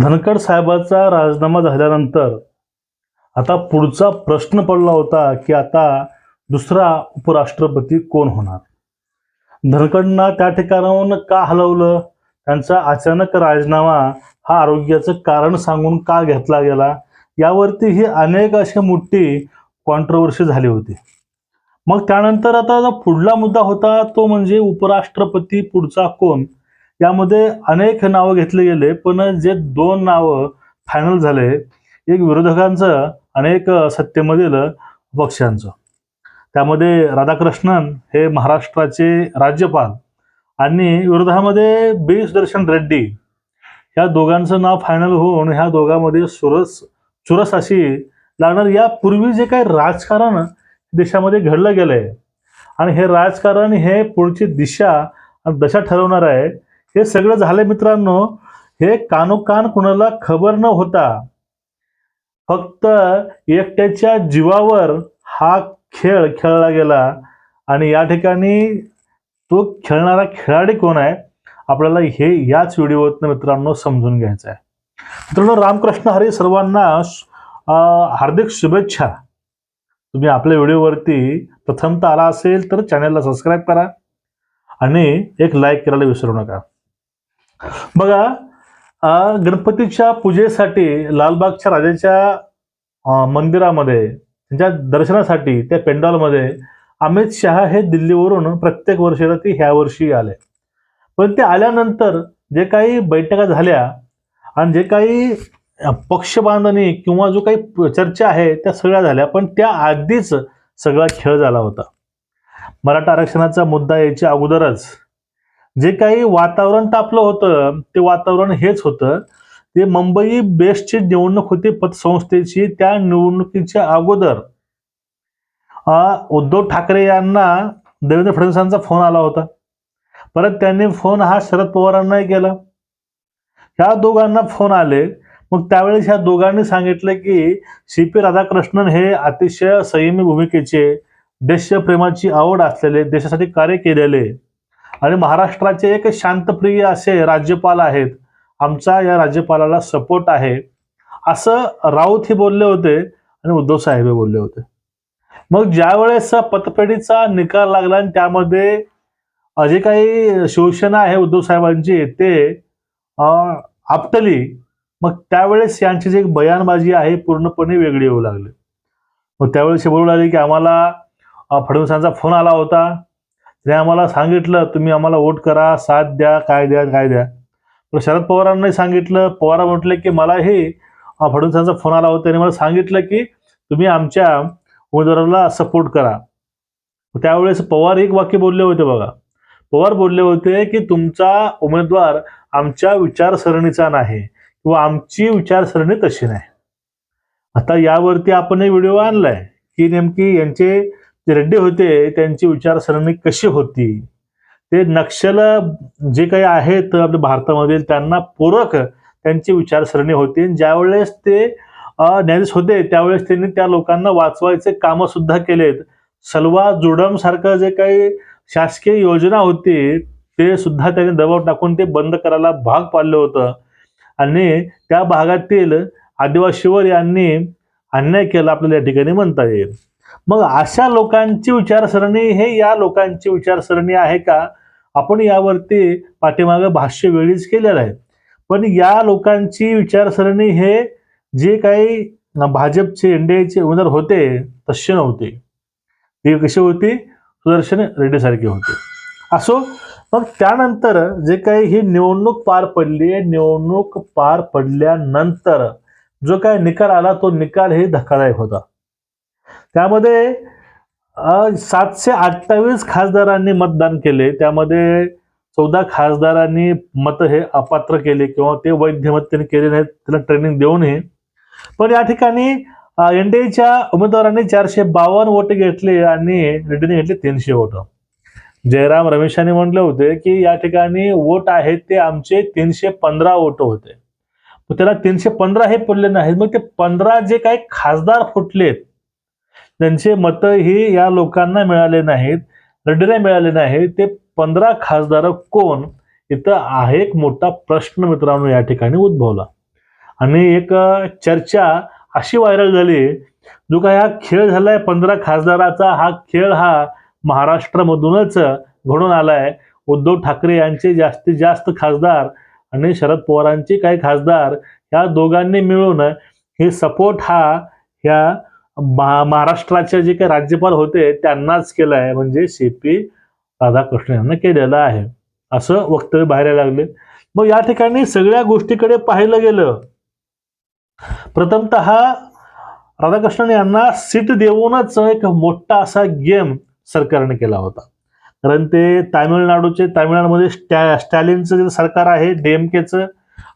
धनखड साहेबाचा राजीनामा झाल्यानंतर आता पुढचा प्रश्न पडला होता की आता दुसरा उपराष्ट्रपती कोण होणार? धनखडना त्या ठिकाणाहून का हलवलं? त्यांचा अचानक राजीनामा हा आरोग्याचं कारण सांगून का घेतला गेला? यावरती ही अनेक अशी मोठी कॉन्ट्रोवर्सी झाली होती. मग त्यानंतर आता जो पुढला मुद्दा होता तो म्हणजे उपराष्ट्रपती पुढचा कोण? यामध्ये अनेक नावं घेतले गेले पण जे दोन नावं फायनल झाले एक विरोधकांचं अनेक सत्तेमधील पक्षांचं. त्यामध्ये राधाकृष्णन हे महाराष्ट्राचे राज्यपाल आणि विरोधामध्ये बी सुदर्शन रेड्डी. या दोघांचं नाव फायनल होऊन ह्या दोघांमध्ये सुरस चुरस अशी लागणार. यापूर्वी जे काही राजकारण देशामध्ये घडलं गेलंय आणि हे राजकारण हे पुढची दिशा दशा ठरवणार आहे हे सगळं झालं मित्रांनो हे कानोकान कुणाला खबर न होता फक्त एकट्याच्या जीवावर हा खेळ खेळला गेला. आणि या ठिकाणी तो खेळणारा खेळाडू कोण आहे आपल्याला हे याच व्हिडिओतनं मित्रांनो समजून घ्यायचं आहे. मित्रांनो रामकृष्ण हरी सर्वांना हार्दिक शुभेच्छा. तुम्ही आपल्या व्हिडिओवरती प्रथमता आला असेल तर चॅनलला सबस्क्राईब करा. आणि एक लाईक करायला विसरू नका. बघा गणपतीच्या पूजेसाठी लालबागच्या राजाच्या मंदिरामध्ये त्यांच्या दर्शनासाठी त्या पेंडॉलमध्ये अमित शहा हे दिल्लीवरून प्रत्येक वर्षी येतात ते ह्या वर्षी आले. पण ते आल्यानंतर जे काही बैठका झाल्या आणि जे काही पक्ष बांधणी किंवा जो काही चर्चा आहे त्या सगळ्या झाल्या पण त्या आधीच सगळा खेळ झाला होता. मराठा आरक्षणाचा मुद्दा याच्या अगोदरच जे काही वातावरण तापलं होतं ते वातावरण हेच होतं. ते मुंबई बेस्टची निवडणूक होती पतसंस्थेची त्या निवडणुकीच्या अगोदर. उद्धव ठाकरे यांना देवेंद्र फडणवीसांचा फोन आला होता. परत त्यांनी फोन हा शरद पवारांनाही केला. ह्या दोघांना फोन आले. मग त्यावेळेस ह्या दोघांनी सांगितलं की सी पी राधाकृष्णन हे अतिशय संयमी भूमिकेचे देशप्रेमाची आवड असलेले देशासाठी कार्य केलेले आणि महाराष्ट्राचे एक शांतप्रिय असे राज्यपाल आहेत. आमचा या राज्यपालाला सपोर्ट आहे. असं राऊत हे बोलले होते आणि उद्धव साहेब बोलले होते. मग ज्यावेळेस पतपेढीचा निकाल लागला आणि त्यामध्ये जे काही शिवसेना आहे उद्धव साहेबांची ते आपटली. मग त्यावेळेस यांची जी एक बयानबाजी आहे पूर्णपणे वेगळी येऊ लागली. मग त्यावेळेस हे बोलू लागले की आम्हाला फडणवीसांचा फोन आला होता. त्याने आम्हाला सांगितलं तुम्ही आम्हाला वोट करा साथ द्या काय द्या काय द्या. पण शरद पवारांनी सांगितलं पवार म्हटले की मलाही हे फडणवीसांचा फोन आला होता त्याने मला सांगितलं की तुम्ही आमच्या उमेदवाराला सपोर्ट करा. त्यावेळेस पवार एक वाक्य बोलले होते बघा. पवार बोलले होते की तुमचा उमेदवार आमच्या विचारसरणीचा नाही किंवा आमची विचारसरणी तशी नाही. आता यावरती आपण हे व्हिडिओ आणलाय की नेमकी यांचे जे रेड्डी होते त्यांची विचारसरणी कशी होती? ते नक्षल जे काही आहेत आपल्या भारतामधील त्यांना पूरक त्यांची विचारसरणी होती. आणि ज्यावेळेस ते न्यायाधीश होते त्यावेळेस त्यांनी त्या लोकांना वाचवायचे कामं सुद्धा केलेत. सलवा जुडम सारखं जे काही शासकीय योजना होती ते सुद्धा त्यांनी दबाव टाकून ते बंद करायला भाग पाडलं होतं. आणि त्या भागातील आदिवासीवर यांनी अन्याय केला आपल्याला या ठिकाणी म्हणता येईल. मग अशा लोकांची विचारसरणी हे या लोकांची विचारसरणी आहे का? आपण यावरती पाठीमागं भाष्य वेळीच केलेलं आहे. पण या लोकांची विचारसरणी हे जे काही भाजपचे एनडीएचे उमेदवार होते तसे नव्हते. ते कशी होती? सुदर्शन रेड्डीसारखे होते. असो मग त्यानंतर जे काही ही निवडणूक पार पडली निवडणूक पार पडल्यानंतर जो काही निकाल आला तो निकाल हे धक्कादायक होता. त्यामध्ये सातशे अठ्ठावीस खासदारांनी मतदान केले. त्यामध्ये चौदा खासदारांनी मत हे अपात्र केले किंवा ते वैध मत त्यांनी केले नाहीत त्याला ट्रेनिंग देऊनही. पण या ठिकाणी एनडीएच्या उमेदवारांनी चारशे बावन्न वोट घेतले आणि रेड्डीने घेतले तीनशे वोट. जयराम रमेशांनी म्हटले होते की या ठिकाणी वोट आहेत ते आमचे तीनशे पंधरा वोट होते. त्याला तीनशे पंधरा हे पडले नाहीत. मग ते पंधरा जे काही खासदार फुटलेत त्यांचे मतं ही या लोकांना मिळाले नाहीत रेड्डीला मिळाले नाहीत. ते पंधरा खासदार कोण? इथं हा एक मोठा प्रश्न मित्रांनो या ठिकाणी उद्भवला. आणि एक चर्चा अशी व्हायरल झाली जो काय हा खेळ झालाय पंधरा खासदाराचा हा खेळ हा महाराष्ट्रामधूनच घडून आलाय. उद्धव ठाकरे यांचे जास्तीत जास्त खासदार आणि शरद पवारांचे काही खासदार या दोघांनी मिळून हे सपोर्ट हा ह्या महाराष्ट्राचे जे काही राज्यपाल होते त्यांनाच केलं आहे. म्हणजे सी पी राधाकृष्ण यांना केलेलं आहे. असं वक्तव्य बाहेर लागले. मग या ठिकाणी सगळ्या गोष्टीकडे पाहिलं गेलं प्रथमतः राधाकृष्णन यांना सीट देऊनच एक मोठा असा गेम सरकारने केला होता. कारण ते तामिळनाडूचे तामिळनाडूमध्ये स्टॅ स्टॅलिनचं जे सरकार आहे डीएमकेचं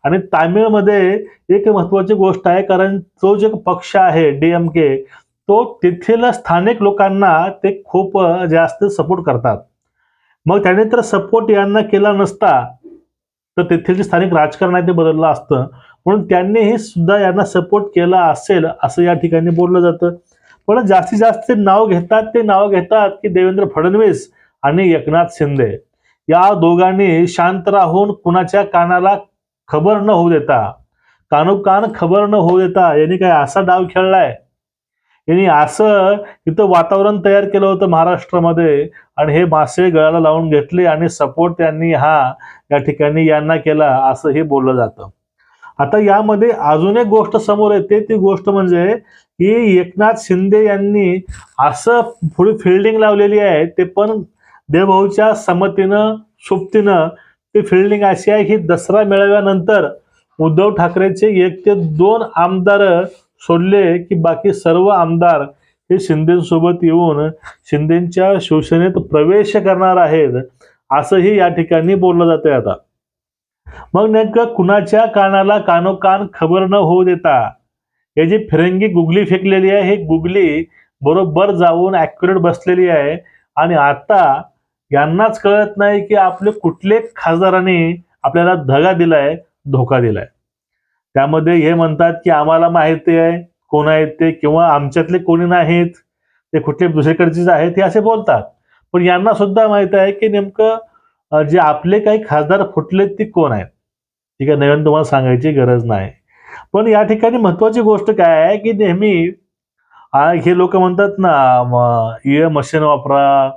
आणि तामिळमध्ये एक महत्वाची गोष्ट आहे कारण तो जो पक्ष आहे डीएमके तो तेथील स्थानिक लोकांना ते खूप जास्त सपोर्ट करतात. मग त्याने तर सपोर्ट यांना केला नसता तर तेथील जे स्थानिक राजकारण आहे ते बदललं असतं. म्हणून त्यांनीही सुद्धा यांना सपोर्ट केला असेल असं या ठिकाणी बोललं जातं. पण जास्तीत जास्त नाव घेतात ते नाव घेतात की देवेंद्र फडणवीस आणि एकनाथ शिंदे. या दोघांनी शांत राहून कुणाच्या कानाला खबर न होऊ देता कानोकान खबर न होऊ देता यांनी काय असा डाव खेळलाय? यांनी असं इथं वातावरण तयार केलं होतं महाराष्ट्रामध्ये आणि हे मासे गळाला लावून घेतले आणि सपोर्ट त्यांनी हा या ठिकाणी यांना केला असं हे बोललं जातं. आता यामध्ये अजून एक गोष्ट समोर येते ती गोष्ट म्हणजे की एकनाथ शिंदे यांनी असं पुढे फिल्डिंग लावलेली आहे ते पण देवभाऊच्या संमतीनं सोबतीनं ती फिल्डिंग अशी आहे की दसरा मेळाव्यानंतर उद्धव ठाकरेचे एक ते दोन आमदार सोडले की बाकी सर्व आमदार हे शिंदेसोबत येऊन शिंदेच्या शिवसेनेत प्रवेश करणार आहेत. असंही या ठिकाणी बोललं जातंय आता. मग नेमकं कुणाच्या कानाला कानोकान खबर न होऊ देता हे जी फिरंगी गुगली फेकलेली आहे हे गुगली बरोबर जाऊन ॲक्युरेट बसलेली आहे आणि आता यांनाच कळत नाही की आपले कुठले खासदाराने आपल्याला धगा दिलाय धोका दिलाय. त्यामध्ये हे म्हणतात की आम्हाला माहिती आहे कोण आहेत ते किंवा आमच्यातले कोणी नाहीत ते कुठले दुसरीकडचेच आहेत हे असे बोलतात. पण यांना सुद्धा माहीत आहे की नेमकं जे आपले काही खासदार फुटलेत ते कोण आहेत? ठीक आहे नवीन तुम्हाला सांगायची गरज नाही. पण या ठिकाणी महत्वाची गोष्ट काय आहे की नेहमी हे लोक म्हणतात ना ई मशीन वापरा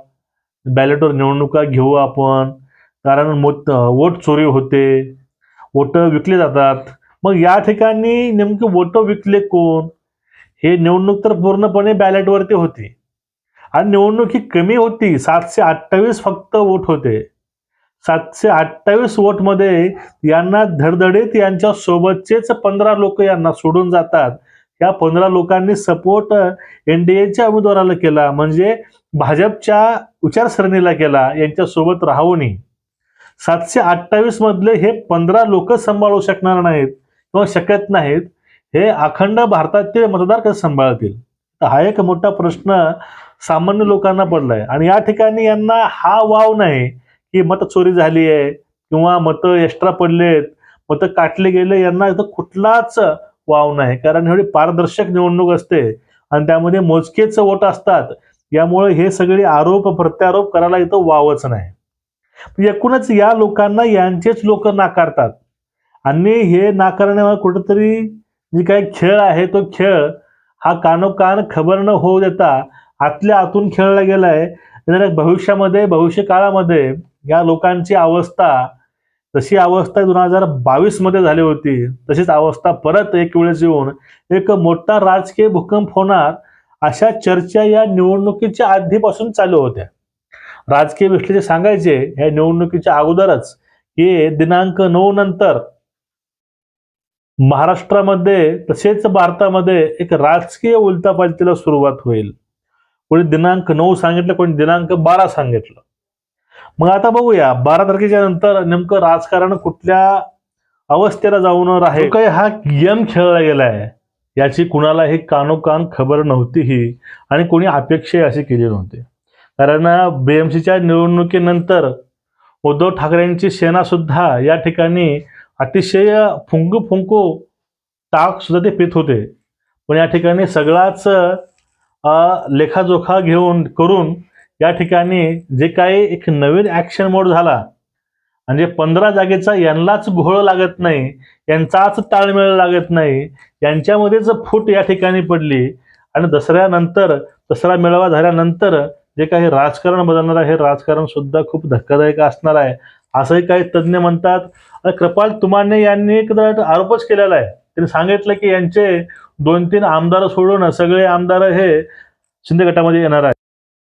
बॅलेटवर निवडणुका घेऊ आपण. कारण मोत वोट चोरी होते. वोट विकले जातात. मग या ठिकाणी नेमके वोट विकले कोण? हे निवडणूक तर पूर्णपणे बॅलेटवरती होती. आणि निवडणूक ही कमी होती. सातशे अठ्ठावीस फक्त वोट होते. सातशे अठ्ठावीस वोटमध्ये यांना धडधडीत यांच्या सोबतचेच पंधरा लोक यांना सोडून जातात. या पंधरा लोकांनी सपोर्ट एनडीएच्या उमेदवाराला केला. म्हणजे भाजपच्या विचारसरणीला केला यांच्यासोबत राहूनही. सातशे अठ्ठावीस मधले हे पंधरा लोक सांभाळू शकणार नाहीत किंवा शकत नाहीत हे अखंड भारतातील मतदार कसे सांभाळतील हा एक मोठा प्रश्न सामान्य लोकांना पडलाय. आणि या ठिकाणी यांना हा वाव नाही की मत चोरी झाली आहे किंवा मतं एक्स्ट्रा पडलेत मतं काटले गेले यांना इथं कुठलाच वाव नाही. कारण एवढी पारदर्शक निवडणूक असते आणि त्यामध्ये मोजकेच वोट असतात. यामुळे हे सगळे आरोप प्रत्यारोप करायला इथं वावच नाही. म्हणजे एकूणच या लोकांना यांचेच लोक नाकारतात. आणि हे नाकारण्यामुळे कुठंतरी जी काही खेळ आहे तो खेळ हा कानोकान खबर न होऊ देता आतल्या आतून खेळला गेलाय. भविष्यामध्ये भविष्य काळामध्ये या लोकांची अवस्था तशी अवस्था दोन हजार बावीसमध्ये झाली होती. तशीच अवस्था परत एक वेळेस येऊन एक मोठा राजकीय भूकंप होणार अशा चर्चा या निवडणुकीच्या आधीपासून चालू होत्या. राजकीय विश्लेषक सांगायचे या निवडणुकीच्या अगोदरच की दिनांक नऊ नंतर महाराष्ट्रामध्ये तसेच भारतामध्ये एक राजकीय उलतापालतीला सुरुवात होईल. कोणी दिनांक नऊ सांगितलं कोणी दिनांक बारा सांगितलं. मग आता बघूया बारा तारखेच्या नंतर नेमकं राजकारण कुठल्या अवस्थेला जाऊन आहे? काही हा गेम खेळला गेलाय. याची कुणालाही कानोकान खबर नव्हती ही आणि कोणी अपेक्षा अशी केली नव्हती. कारण बीएमसीच्या निवडणुकीनंतर उद्धव ठाकरेंची सेना सुद्धा या ठिकाणी अतिशय फुंकू फुंकू टाक सुद्धा ते पित होते. पण या ठिकाणी सगळाच लेखाजोखा घेऊन करून या ठिकाणी जे काही एक नवीन ऍक्शन मोड झाला म्हणजे पंधरा जागेचा यांनाच घोळ लागत नाही यांचाच ताळमेळ लागत नाही यांच्यामध्येच फूट या ठिकाणी पडली. आणि दसऱ्यानंतर दसरा मेळावा झाल्यानंतर जे काही राजकारण बदलणार आहे हे राजकारण सुद्धा खूप धक्कादायक असणार आहे असंही काही तज्ज्ञ म्हणतात. कृपाल तुमाने यांनी एक आरोपच केलेला आहे त्यांनी सांगितलं की यांचे दोन तीन आमदार सोडून सगळे आमदार हे शिंदे गटामध्ये येणार आहे